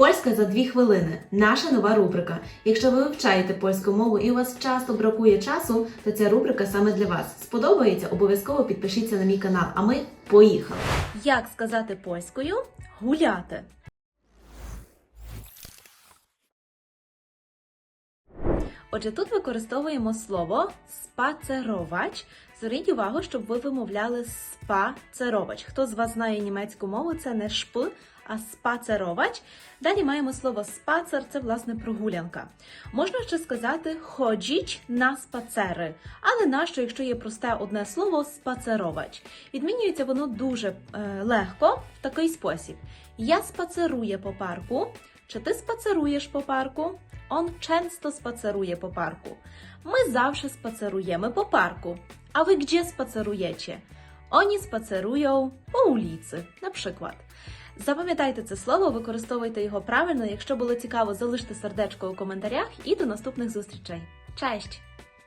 Польська за дві хвилини наша нова рубрика. Якщо ви вивчаєте польську мову і у вас часто бракує часу, то ця рубрика саме для вас. Сподобається? Обов'язково підпишіться на мій канал. А ми поїхали! Як сказати польською гуляти? Отже, тут використовуємо слово спацеровач. Зверніть увагу, щоб ви вимовляли спацеровач. Хто з вас знає німецьку мову, це не шп, а спацеровач. Далі маємо слово спацер, це власне прогулянка. Можна ще сказати ходіть на спацери, але нащо, якщо є просте одне слово спацеровач? Відмінюється воно дуже е, легко в такий спосіб: я спацеруję по парку. Czy ty spacerujesz po parku? On często spaceruje po parku. My zawsze spacerujemy po parku. A wy gdzie spacerujecie? Oni spacerują po ulicy, na przykład. Запам'ятайте це слово, використовуйте його правильно. Якщо було цікаво, залиште сердечко у коментарях і до наступних зустрічей. Cześć!